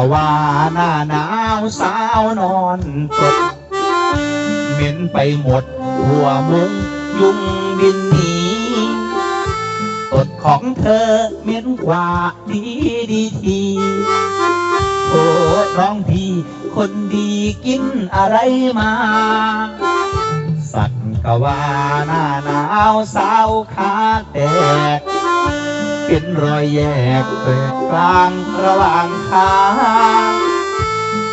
ก็ว่าหน้าหนาวสาวนอนตดเหม็นไปหมดหัวมุงยุงบินหนีตดของเธอเหม็นกว่าดีดีทีโอ้น้องพี่คนดีกินอะไรมา สัตว์ก็ว่าหน้าหนาวสาวขาแตก เป็นรอยแยกแตกกลางระหว่างขา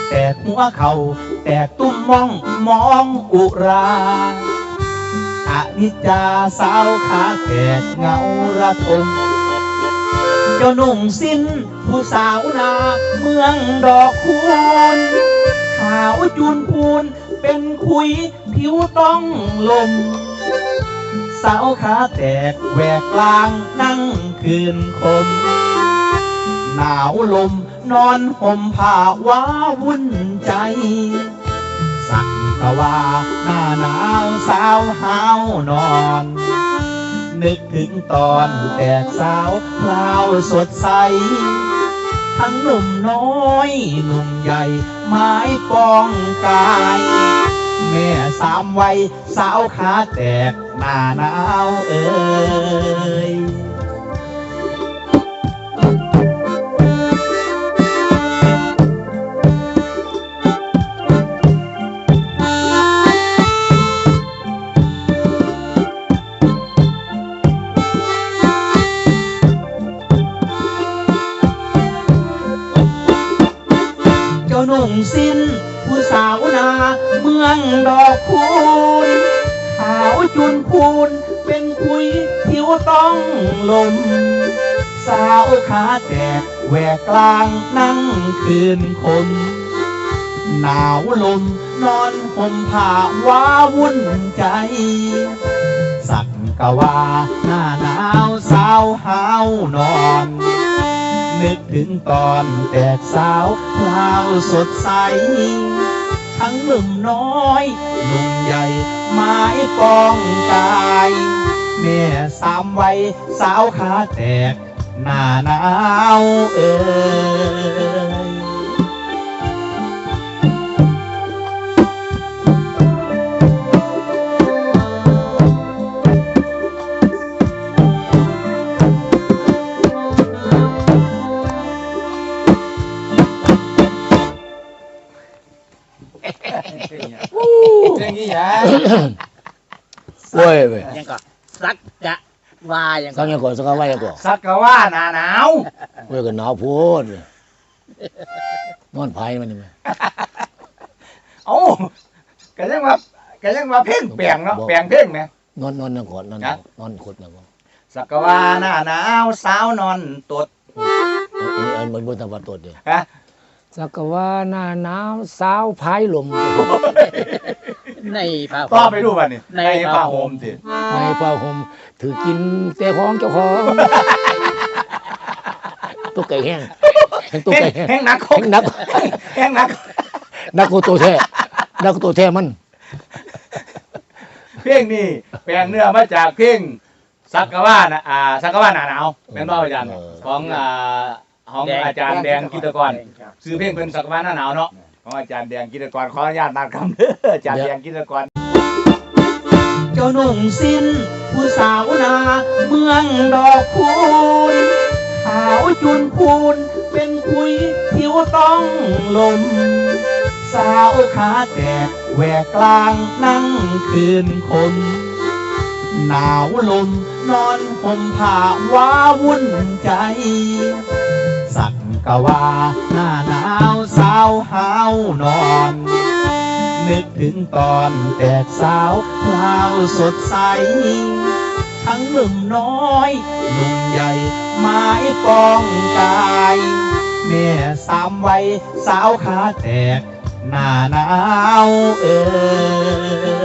แตกหัวเขาแตกตุ้มมองมองอุราอนิจจาสาวขาแตกเงาระทมเจ้าหนุ่งสิ้นผู้สาวนาเมืองดอกคูณขาวจูนพูนเป็นคุยผิวต้องลม สาวขาแตกแหวกกลางนั่งคืนคม หนาวลมนอนห่มผ้าว้าวุ่นใจ สักกะว่าหน้าหนาวสาวหาวนอน นึกถึงตอนแตกสาวพลาวสดใส ทั้งหนุ่มน้อยหนุ่มใหญ่ไม้ปองกาย แม่สามวัยสาวขาแตกหน้าหนาวเอ้ยเจ้าหนุ่งสิ้น ผู้สาวนาเมืองดอกคูณขาวจุนพูนเป็นคุยผิวต้องลม สาวขาแตกแหวกกลางนั่งคืนคมหนาวลมนอนห่มผ้าว้าวุ่นใจ สักกะว่าหน้าหนาวสาวหาวนอน นึกถึงตอนแตกสาวพลาวสดใส ทั้งหนุ่มน้อยหนุ่มใหญ่ไม้ปองกาย แม่สามวัยสาวขาแตก หน้าหนาวเอ่ย เรื่องนี้อย่าโอ้ยเว้ยยังก็สักจะว่ายังสังยังก่อนสังว่ายังก่อนสักกะว่าหนาหนาวโอ้ยก็หนาวโพูดเลยนอนไผ่มันนี่แม่เอ้าก็ยังว่าก็ยังว่าเพ่งเปลี่ยงเนาะเปลี่ยงเพ่งนะนอนนอนนั่งก่อนนอนครับนอนขดนั่งก่อนสักกะว่าหน้าหนาวสาวนอนตดเอ้ยอันมันบนทางวัดตดเด้ฮะ สักกะว่าหน้าหนาวสาวพายลม ในผ้าก็ไปดูวันนี้ในในผ้าห่มสิในผ้าห่มถือกินแต่ของเจ้าของตัวไก่แห้งแห้งตัวแห้งไก่แห้งแห้งหนักแห้งนักแห้งหนัก นักกูตัวแท้นักกูตัวแท้มัน เพ่งนี่แปลงเนื้อมาจากเพ่งสักกะว่านะอ่าสักกะว่าหนาหนาวเป็นบ่อาจารย์ของอ่า ของอาจารย์แดงกิตกรซื้อเพลงเป็นสักวันหน้าหนาวเนาะของอาจารย์แดงกิตกรขออนุญาตนามคำเด้ออาจารย์แดงกิตกรเจ้าหนุ่งสิ้น ผู้สาวนาเมืองดอกคูณขาวจุนพูนเป็นคุยผิวต้องลม สาวขาแตกแหวกกลางนั่งคืนคมหนาวลมนอนห่มผ้าว้าวุ่นใจ สักกะว่าหน้าหนาวสาวหาวนอน นึกถึงตอนแตกสาวพลาวสดใส ทั้งหนุ่มน้อยหนุ่มใหญ่ไม้ปองกาย แม่สามวัยสาวขาแตก หน้าหนาวเอ้ย